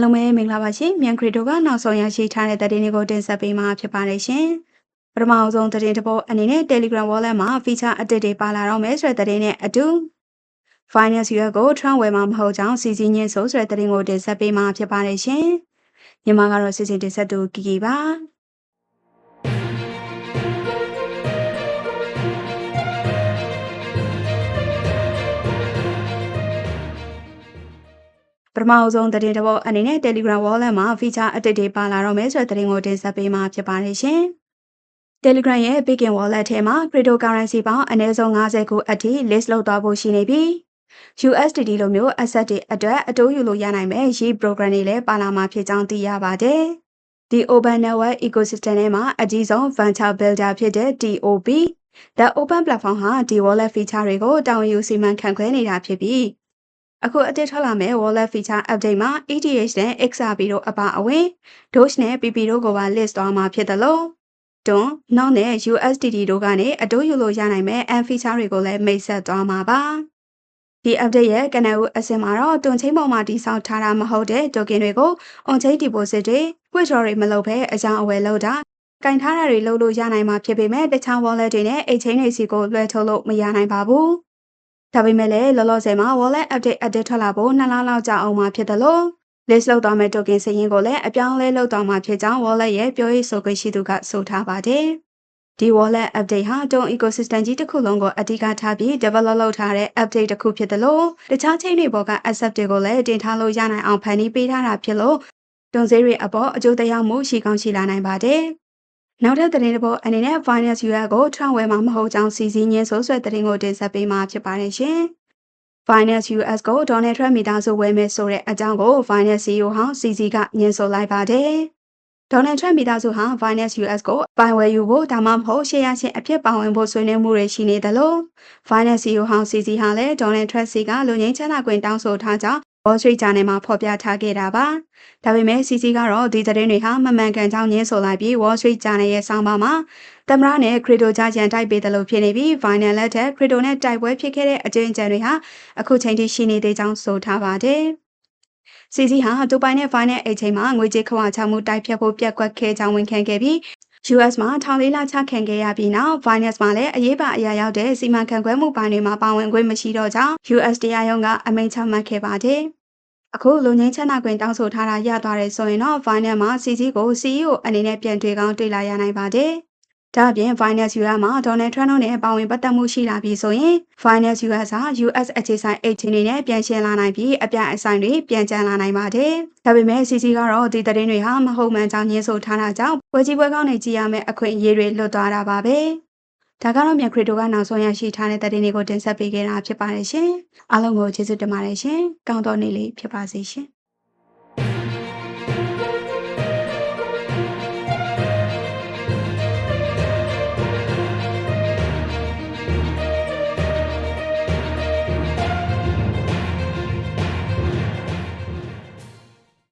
လုံးပဲမင်္ဂလာပါရှင်မြန်ခရီတိုကနောက်ဆုံးရရှိထားတဲ့သတင်းတွေကိုတင်ဆက်ပေးမှာဖြစ်ပါတယ်ရှင်ပထမအဆုံးသတင်းတစ်ပုဒ်အနေနဲ့ Telegram Wallet မှာ feature update တွေပါလာတော့မယ်ဆိုတဲ့သတင်းနဲ့အတူ Finance UR ကို Trump ဝယ်မှာမဟုတ်ကြောင်းစီစီညင်းဆိုဆိုတဲ့သတင်းကိုတင်ဆက်ပေးမှာဖြစ်ပါတယ်ရှင်မြန်မာကတော့စီစဉ်တင်ဆက်သူကီကီပါ ထမအဆုံးသတင်းတစ်ပုဒ်အနေနဲ့ Telegram Wallet မှာ feature update တွေပါလာတော့မယ်ဆိုတဲ့သတင်းကိုတင်ဆက်ပေးမှာဖြစ်ပါတယ်ရှင်။ Telegram ရဲ့ Beacon Wallet ထဲမှာ cryptocurrency ပေါင်းအနည်းဆုံး50ခုအထိ list လုပ်သွားဖို့ရှိနေပြီး USDT လိုမျိုး asset တွေအတွက်အတိုးယူလို့ရနိုင်မဲ့ Yi program တွေလည်းပါလာမှာဖြစ်ကြောင်းသိရပါတယ်။ဒီ Open Network Ecosystem ထဲမှာအကြီးဆုံး venture builder ဖြစ်တဲ့ TOP The Open Platform ဟာဒီ wallet feature တွေကိုတာဝန်ယူစီမံခန့်ခွဲနေတာဖြစ်ပြီး အခုအသစ်ထွက်လာမယ့် wallet feature update မှာ ETH နဲ့ XRP တို့အပါအဝင် Doge နဲ့ PP တို့ကိုပါ list သွားမှာဖြစ်တယ်လို့တွန်းနောက်နဲ့ USDT တို့ကနေအတိုးယူလို့ရနိုင်မဲ့ app feature တွေကိုလည်းမိတ်ဆက်သွားမှာပါဒီ update ရဲ့ကနအူအစင်မှာတော့တွန်ချင်းပေါ်မှာတိစောက်ထားတာမဟုတ်တဲ့ token တွေကို on chain deposit တွေ withdraw တွေမလုပ်ဘဲအကြောင်းအဝယ်လုပ်တာကင်ထားတာတွေလုပ်လို့ရနိုင်မှာဖြစ်ပေမဲ့တခြား wallet တွေနဲ့ exchange တွေစီကိုလွှဲထုတ်လို့မရနိုင်ပါဘူး။ ဒါပေမဲ့လည်းလောလောဆယ်မှာ wallet update update ထွက်လာဖို့နှစ်လလောက်ကြာအောင်မှာဖြစ်တယ်လို့ list လောက်သွားမဲ့ token စရင်းကိုလည်းအပြောင်းလဲလုပ်သွားမှာဖြစ်ကြောင်း wallet ရဲ့ပြောရေးဆိုခွင့်ရှိသူကဆိုထားပါတယ်။ဒီ wallet update ဟာတုံ ecosystem ကြီးတစ်ခုလုံးကိုအဓိကထားပြီး develop လုပ်ထားတဲ့ update တစ်ခုဖြစ်တယ်လို့တခြား chain တွေပေါ်က asset တွေကိုလည်းတင်ထားလို့ရနိုင်အောင်ဖန်တီးပေးထားတာဖြစ်လို့တွန်စည်းတွေအပေါ်အကျိုးသက်မှုရှိကောင်းရှိလာနိုင်ပါတယ်။ နောက်ထပ်သတင်းတစ်ပုဒ်အနေနဲ့ Finance UR ကို Trump ဝယ်မှာမဟုတ်ကြောင်းစီစဉ်ရင်းဆိုဆွဲသတင်းကိုတင်ဆက်ပေးမှာဖြစ်ပါတယ်ရှင်။ Finance US ကို Donald Trump မိသားစုဝယ်မယ်ဆိုတဲ့အကြောင်းကို Finance CEO ဟောင်း CZ ကညင်ဆိုလိုက်ပါတယ်။ Donald Trump မိသားစုဟာ Finance US ကိုပိုင်ဝယ်ယူဖို့ဒါမှမဟုတ်ရှယ်ယာရှင်အဖြစ်ပါဝင်ဖို့ဆွေးနွေးမှုတွေရှိနေတယ်လို့ Finance CEO ဟောင်း CZ ဟာလည်း Donald Trump စီကလူငင်းချမ်းသာခွင့်တောင်းဆိုထားကြောင်း Wall Street Journal မှာဖော်ပြထားခဲ့တာပါ။ဒါပေမဲ့ CC ကတော့ဒီသတင်းတွေဟာမမှန်ကန်ကြောင်းညင်းဆိုလိုက်ပြီး Wall Street Journal ရဲ့ဆောင်းပါးမှာသမ္မတနဲ့ Crypto ကြားကြံတိုက်ပေးတယ်လို့ဖြစ်နေပြီး Final လက်ထက် Crypto နဲ့တိုက်ပွဲဖြစ်ခဲ့တဲ့အကျဉ်းချံတွေဟာအခုချိန်ထိရှိနေသေးကြောင်းဆိုထားပါတယ်။ CC ဟာဒူပိုင်နဲ့ Final အချိန်မှာငွေကြေးခွာချမှုတိုက်ဖြတ်ဖို့ပြက်ကွက်ခဲ့ကြောင်းဝန်ခံခဲ့ပြီး US မှာထောင်လေးလချခံခဲ့ရပြီးနောက် Finance မှာလည်းအရေးပါအရာရောက်တဲ့စီမံခန့်ခွဲမှုပိုင်းတွေမှာပါဝင်ခွင့်မရှိတော့ကြောင်း US တရားရုံးကအမိန့်ချမှတ်ခဲ့ပါတယ်။အခုလူငင်းချမ်းသာခွင့်တောင်းဆိုထားတာရသွားတယ်ဆိုရင်တော့ Finance မှာ CC ကို CEO အနေနဲ့ပြန်တွေ့ကောင်းတွေ့လာရနိုင်ပါတယ်။ ဒါအပြင် Finance US မှာ Donald Trump တို့နဲ့ပါဝင်ပတ်သက်မှုရှိလာပြီးဆိုရင် Finance US ဟာ US အခြေဆိုင် agent တွေနဲ့ပြန်ရှင်းလာနိုင်ပြီးအပြအဆိုင်တွေပြန်ကျန်လာနိုင်ပါတယ်။ဒါပေမဲ့ CC ကတော့ဒီသတင်းတွေဟာမဟုတ်မှန်ကြောင်းညင်းဆိုထားတာကြောင့်ဝယ်ကြီးပွဲကောင်းနေကြည့်ရမယ့်အခွင့်အရေးတွေလွတ်သွားတာပါပဲ။ဒါကတော့မြန်ခရီတိုကနောက်ဆုံးရရှိထားတဲ့သတင်းတွေကိုတင်ဆက်ပေးခဲ့တာဖြစ်ပါတယ်ရှင်။အားလုံးကိုကျေးဇူးတင်ပါတယ်ရှင်။ကောင်းသောနေ့လေးဖြစ်ပါစေရှင်။